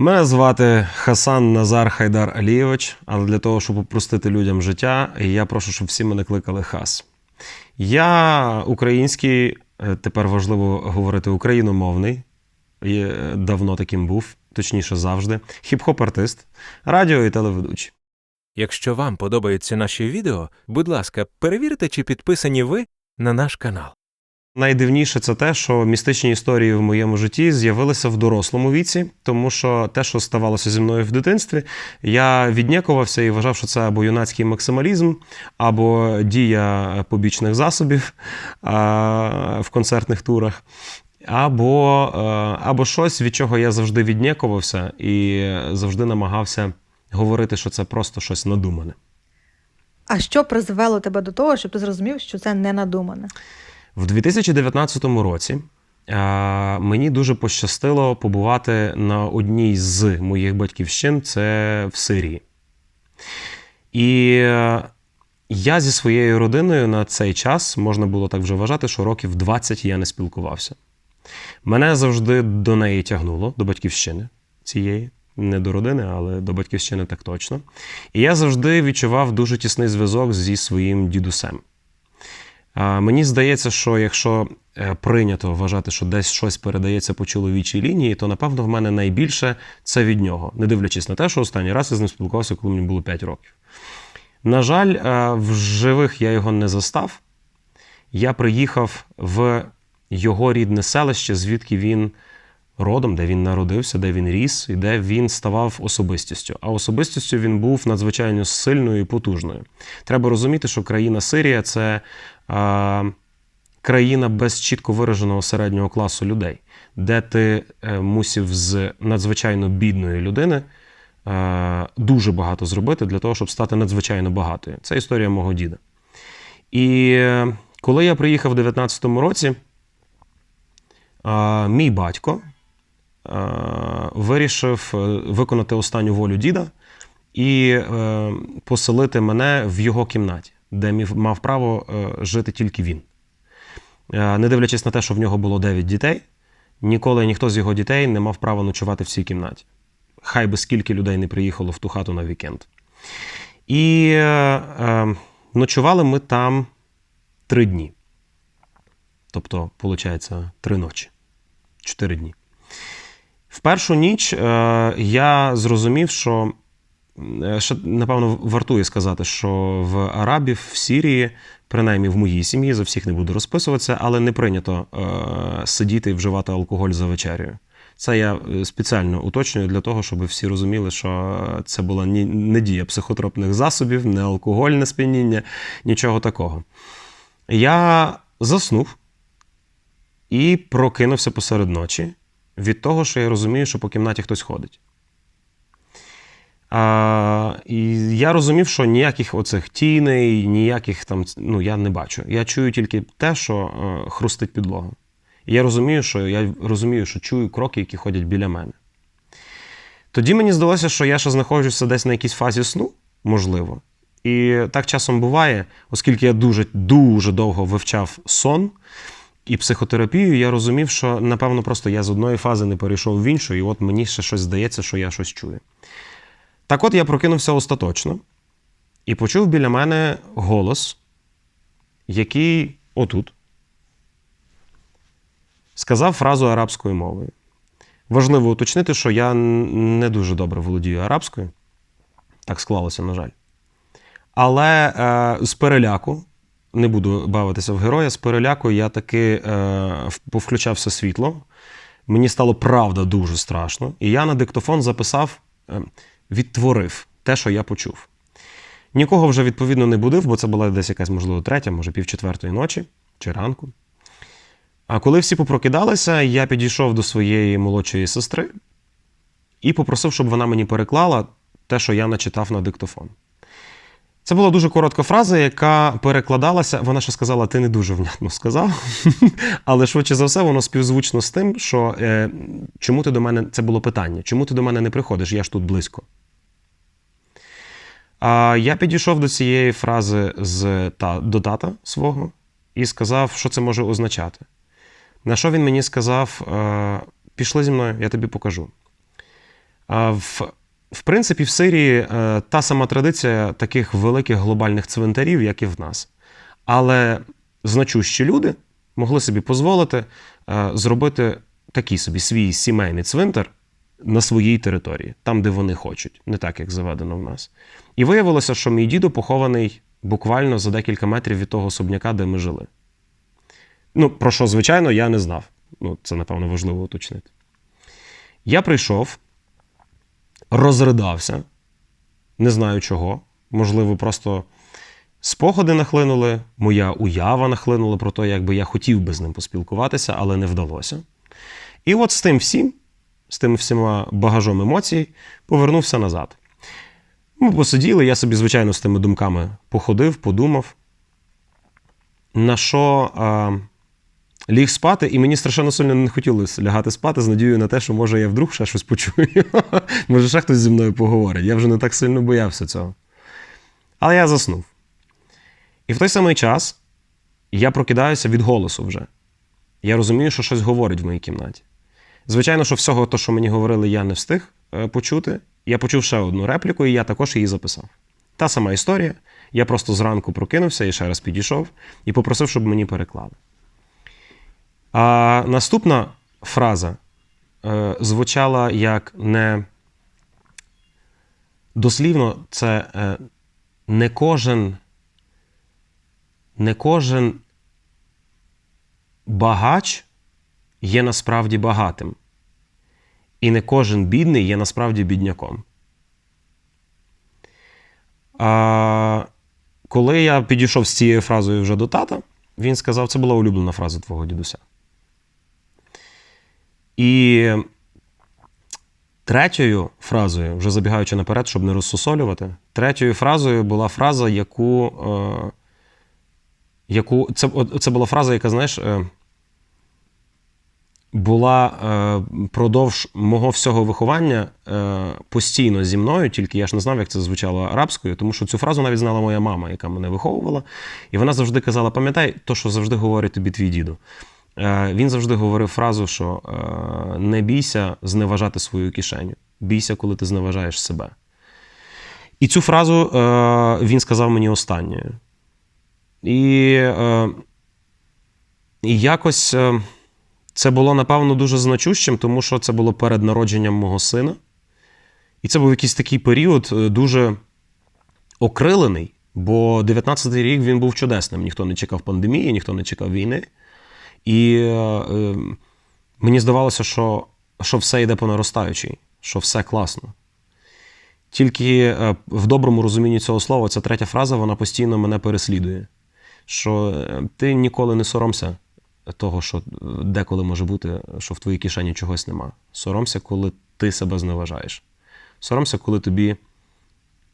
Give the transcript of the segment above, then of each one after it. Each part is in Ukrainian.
Мене звати Хасан Назар Хайдар Алійович, але для того, щоб упростити людям життя, я прошу, щоб всі мене кликали Хас. Я український, е, тепер важливо говорити україномовний. Я давно таким був, точніше завжди. Хіп-хоп-артист, радіо і телеведучий. Якщо вам подобаються наші відео, будь ласка, перевірте, чи підписані ви на наш канал. Найдивніше це те, що містичні історії в моєму житті з'явилися в дорослому віці, тому що те, що ставалося зі мною в дитинстві, я віднякувався і вважав, що це або юнацький максималізм, або дія побічних засобів а, в концертних турах. Або, е, або щось, від чого я завжди віднякувався і завжди намагався говорити, що це просто щось надумане. А що призвело тебе до того, щоб ти зрозумів, що це не надумане? В 2019 році е, мені дуже пощастило побувати на одній з моїх батьківщин це в Сирії. І е, я зі своєю родиною на цей час можна було так вже вважати, що років 20 я не спілкувався. Мене завжди до неї тягнуло, до батьківщини цієї. Не до родини, але до батьківщини так точно. І я завжди відчував дуже тісний зв'язок зі своїм дідусем. Мені здається, що якщо е, прийнято вважати, що десь щось передається по чоловічій лінії, то напевно в мене найбільше це від нього, не дивлячись на те, що останній раз я з ним спілкувався, коли мені було 5 років. На жаль, е, в живих я його не застав. Я приїхав в його рідне селище, звідки він родом, де він народився, де він ріс, і де він ставав особистістю. А особистістю він був надзвичайно сильною і потужною. Треба розуміти, що країна Сирія це а, країна без чітко вираженого середнього класу людей, де ти е, мусив з надзвичайно бідної людини е, дуже багато зробити для того, щоб стати надзвичайно багатою. Це історія мого діда. І е, коли я приїхав в 19-му році, мій батько вирішив е, виконати останню волю діда і е, поселити мене в його кімнаті, де мав право е, жити тільки він. Е, Не дивлячись на те, що в нього було 9 дітей, ніколи ніхто з його дітей не мав права ночувати в цій кімнаті. Хай би скільки людей не приїхало в ту хату на вікенд. І е, е, ночували ми там три дні. Тобто, виходить, три ночі, чотири дні. В першу ніч е, я зрозумів, що ще, напевно, вартує сказати, що в Арабів в Сірії, принаймні в моїй сім'ї, за всіх не буду розписуватися, але не прийнято е, сидіти і вживати алкоголь за вечерею. Це я е, спеціально уточнюю для того, щоб всі розуміли, що це була не дія психотропних засобів, не алкогольне сп'яніння, нічого такого. Я заснув і прокинувся посеред ночі від того, що я розумію, що по кімнаті хтось ходить. А, і я розумів, що ніяких оцих тіней, ніяких там, ну, я не бачу. Я чую тільки те, що е, хрустить підлога. І я розумію, що я розумію, що чую кроки, які ходять біля мене. Тоді мені здалося, що я ще знаходжуся десь на якійсь фазі сну, можливо. І так часом буває, оскільки я дуже дуже довго вивчав сон і психотерапію, я розумів, що напевно просто я з одної фази не перейшов в іншу, і от мені ще щось здається, що я щось чую. Так от я прокинувся остаточно і почув біля мене голос, який отут сказав фразу арабською мовою. Важливо уточнити, що я не дуже добре володію арабською. Так склалося, на жаль. Але е, з переляку, не буду бавитися в героя, з переляку я таки е, повключався світло. Мені стало правда дуже страшно. І я на диктофон записав, е, відтворив те, що я почув. Нікого вже відповідно не будив, бо це була десь якась, можливо, третя, може, пів четвертої ночі чи ранку. А коли всі попрокидалися, я підійшов до своєї молодшої сестри і попросив, щоб вона мені переклала те, що я начитав на диктофон. Це була дуже коротка фраза, яка перекладалася. Вона ще сказала, ти не дуже внятно сказав. Але швидше за все, воно співзвучно з тим, що е, чому ти до мене це було питання, чому ти до мене не приходиш? Я ж тут близько. А я підійшов до цієї фрази з та, до тата свого і сказав, що це може означати. На що він мені сказав: е, пішли зі мною, я тобі покажу. В, в принципі, в Сирії е, та сама традиція таких великих глобальних цвинтарів, як і в нас. Але значущі люди могли собі дозволити е, зробити такий собі свій сімейний цвинтар на своїй території, там, де вони хочуть, не так, як заведено в нас. І виявилося, що мій дідо похований буквально за декілька метрів від того особняка, де ми жили. Ну, про що, звичайно, я не знав. Ну, це, напевно, важливо уточнити. Я прийшов, розридався, не знаю чого. Можливо, просто спогади нахлинули, моя уява нахлинула про те, як би я хотів би з ним поспілкуватися, але не вдалося. І от з тим всім, з тим всіма багажом емоцій, повернувся назад. Ми посиділи, я собі, звичайно, з тими думками походив, подумав. На що а, ліг спати, і мені страшенно сильно не хотілося лягати спати з надією на те, що може я вдруг ще щось почую. може, ще хтось зі мною поговорить. Я вже не так сильно боявся цього. Але я заснув. І в той самий час я прокидаюся від голосу вже. Я розумію, що щось говорить в моїй кімнаті. Звичайно, що всього, того, що мені говорили, я не встиг е, почути. Я почув ще одну репліку, і я також її записав. Та сама історія. Я просто зранку прокинувся і ще раз підійшов і попросив, щоб мені переклали. А наступна фраза е, звучала як не дослівно, це е, не кожен, не кожен багач є насправді багатим. І не кожен бідний є насправді бідняком. А, коли я підійшов з цією фразою вже до тата, він сказав, це була улюблена фраза твого дідуся. І третьою фразою, вже забігаючи наперед, щоб не розсусолювати, третьою фразою була фраза, яку. Е, яку це, це була фраза, яка, знаєш, е, була е, продовж мого всього виховання е, постійно зі мною, тільки я ж не знав, як це звучало арабською, тому що цю фразу навіть знала моя мама, яка мене виховувала. І вона завжди казала: пам'ятай, то, що завжди говорить тобі твій діду. Е, він завжди говорив фразу, що е, не бійся зневажати свою кишеню. Бійся, коли ти зневажаєш себе. І цю фразу е, він сказав мені останньою. І, якось це було, напевно, дуже значущим, тому що це було перед народженням мого сина. І це був якийсь такий період дуже окрилений, бо 19-й рік він був чудесним. Ніхто не чекав пандемії, ніхто не чекав війни. І е, е, мені здавалося, що, що все йде по наростаючій, що все класно. Тільки е, в доброму розумінні цього слова, ця третя фраза, вона постійно мене переслідує. Що е, ти ніколи не соромся того, що деколи може бути, що в твоїй кишені чогось нема. Соромся, коли ти себе зневажаєш. Соромся, коли тобі,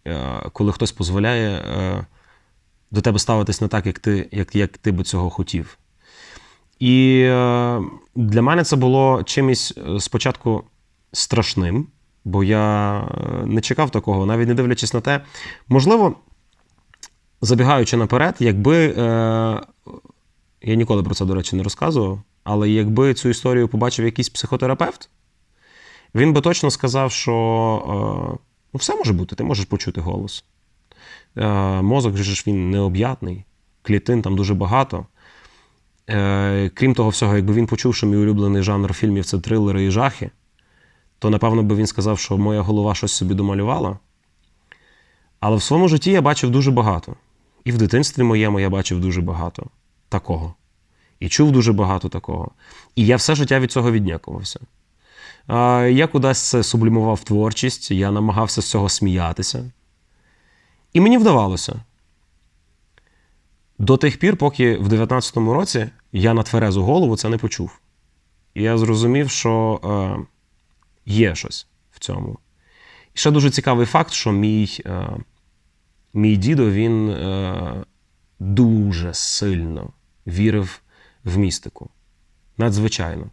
е, коли хтось дозволяє е, до тебе ставитись не так, як ти, як, як ти би цього хотів. І е, для мене це було чимось е, спочатку страшним, бо я е, не чекав такого, навіть не дивлячись на те. Можливо, забігаючи наперед, якби. Я ніколи про це, до речі, не розказував, але якби цю історію побачив якийсь психотерапевт, він би точно сказав, що ну, все може бути, ти можеш почути голос. Мозок же ж він необ'ятний, клітин там дуже багато. Е, крім того всього, якби він почув, що мій улюблений жанр фільмів це трилери і жахи, то напевно би він сказав, що моя голова щось собі домалювала. Але в своєму житті я бачив дуже багато. І в дитинстві моєму я бачив дуже багато такого. І чув дуже багато такого. І я все життя від цього віднякувався. Я кудись це сублімував творчість, я намагався з цього сміятися. І мені вдавалося. До тих пір, поки в 19-му році я на тверезу голову це не почув. І я зрозумів, що е, є щось в цьому. І ще дуже цікавий факт, що мій, е, мій дідо він е, дуже сильно вірив в містику. Надзвичайно.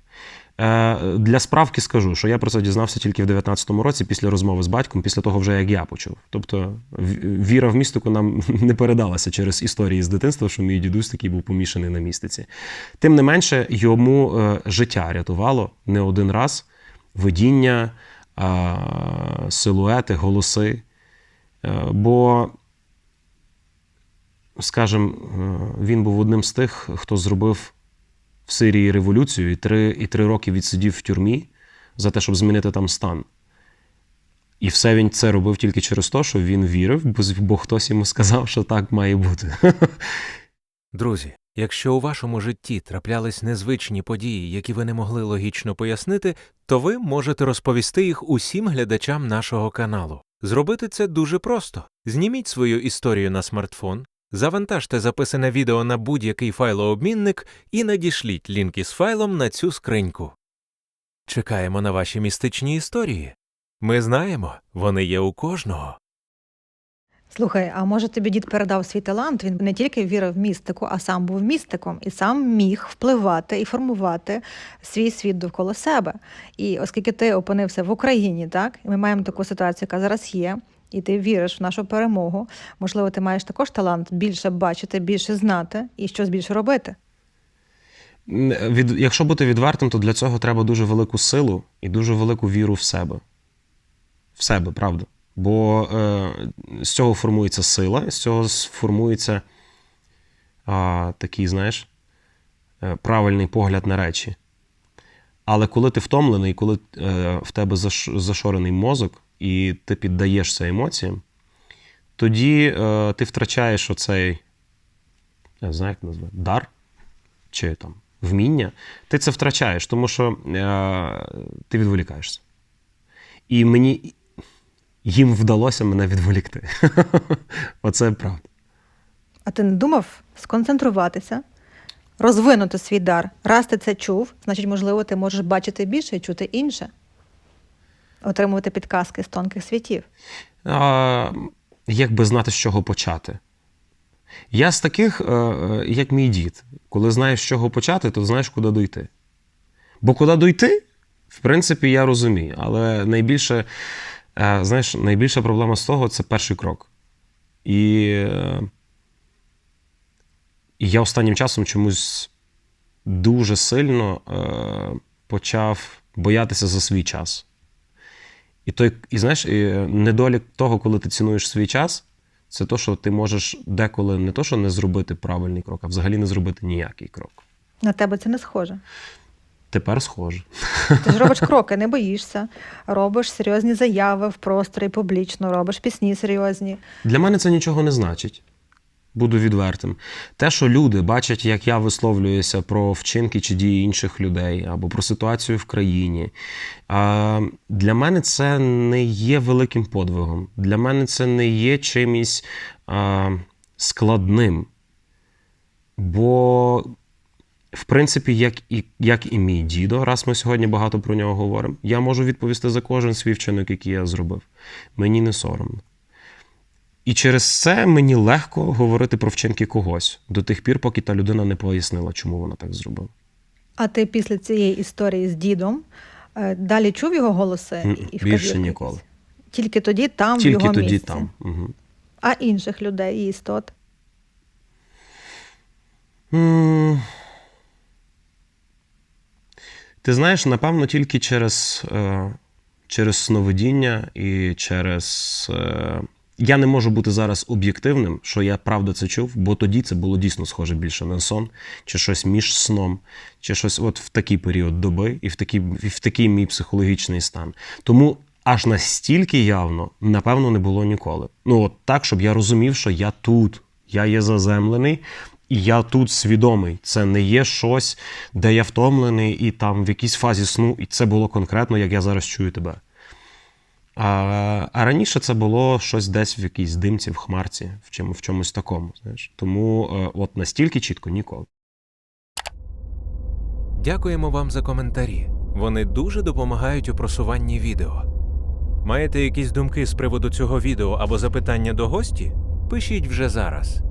Е, для справки скажу, що я про це дізнався тільки в 19-му році після розмови з батьком, після того, вже як я почув. Тобто, віра в містику нам не передалася через історії з дитинства, що мій дідусь такий був помішаний на містиці. Тим не менше, йому е, життя рятувало не один раз видіння, силуети, голоси. Е, бо, скажімо, він був одним з тих, хто зробив в Сирії революцію і три, і три роки відсидів в тюрмі за те, щоб змінити там стан. І все він це робив тільки через те, що він вірив, бо, хтось йому сказав, що так має бути. Друзі, якщо у вашому житті траплялись незвичні події, які ви не могли логічно пояснити, то ви можете розповісти їх усім глядачам нашого каналу. Зробити це дуже просто. Зніміть свою історію на смартфон, завантажте записане відео на будь-який файлообмінник і надішліть лінк із файлом на цю скриньку. Чекаємо на ваші містичні історії. Ми знаємо, вони є у кожного. Слухай, а може тобі дід передав свій талант? Він не тільки вірив в містику, а сам був містиком і сам міг впливати і формувати свій світ довкола себе. І оскільки ти опинився в Україні, так і ми маємо таку ситуацію, яка зараз є. І ти віриш в нашу перемогу. Можливо, ти маєш також талант більше бачити, більше знати і щось більше робити. Від, якщо бути відвертим, то для цього треба дуже велику силу і дуже велику віру в себе. В себе, правда. Бо е, з цього формується сила, з цього формується а, такий, знаєш, е, правильний погляд на речі. Але коли ти втомлений, коли е, в тебе заш, зашорений мозок, і ти піддаєшся емоціям, тоді е, ти втрачаєш оцей, я знаю, як назвати, дар чи там вміння, ти це втрачаєш, тому що е, ти відволікаєшся. І мені їм вдалося мене відволікти. Оце правда. А ти не думав сконцентруватися, розвинути свій дар. Раз ти це чув, значить, можливо, ти можеш бачити більше і чути інше, отримувати підказки з тонких світів. А, як би знати, з чого почати? Я з таких, е, е, як мій дід, коли знаєш, з чого почати, то знаєш, куди дойти. Бо куди дойти, в принципі, я розумію. Але найбільше, е, знаєш, найбільша проблема з того це перший крок. І, і я останнім часом чомусь дуже сильно почав боятися за свій час. І той, і знаєш, і недолік того, коли ти цінуєш свій час, це то, що ти можеш деколи не то, що не зробити правильний крок, а взагалі не зробити ніякий крок. На тебе це не схоже. Тепер схоже. Ти ж робиш кроки, не боїшся, робиш серйозні заяви в просторі публічно, робиш пісні серйозні. Для мене це нічого не значить. Буду відвертим. Те, що люди бачать, як я висловлююся про вчинки чи дії інших людей або про ситуацію в країні. Для мене це не є великим подвигом. Для мене це не є чимось складним. Бо, в принципі, як і, як і мій дідо, раз ми сьогодні багато про нього говоримо, я можу відповісти за кожен свій вчинок, який я зробив. Мені не соромно. І через це мені легко говорити про вчинки когось до тих пір, поки та людина не пояснила, чому вона так зробила. А ти після цієї історії з дідом е, далі чув його голоси і більше ніколи. Тільки тоді там, в Тільки його тоді місці. там. Угу. А інших людей і істот. Ти знаєш, напевно, тільки через, е, через сновидіння і через. Я не можу бути зараз об'єктивним, що я правда це чув, бо тоді це було дійсно схоже більше на сон, чи щось між сном, чи щось от в такий період доби і в такий, і в такий мій психологічний стан. Тому аж настільки явно, напевно, не було ніколи. Ну, от так, щоб я розумів, що я тут, я є заземлений, і я тут свідомий. Це не є щось, де я втомлений і там в якійсь фазі сну, і це було конкретно, як я зараз чую тебе. А, а раніше це було щось десь в якійсь димці, в хмарці, в, чому, в чомусь такому. Знаєш. Тому е, от настільки чітко ніколи. Дякуємо вам за коментарі. Вони дуже допомагають у просуванні відео. Маєте якісь думки з приводу цього відео або запитання до гості? Пишіть вже зараз.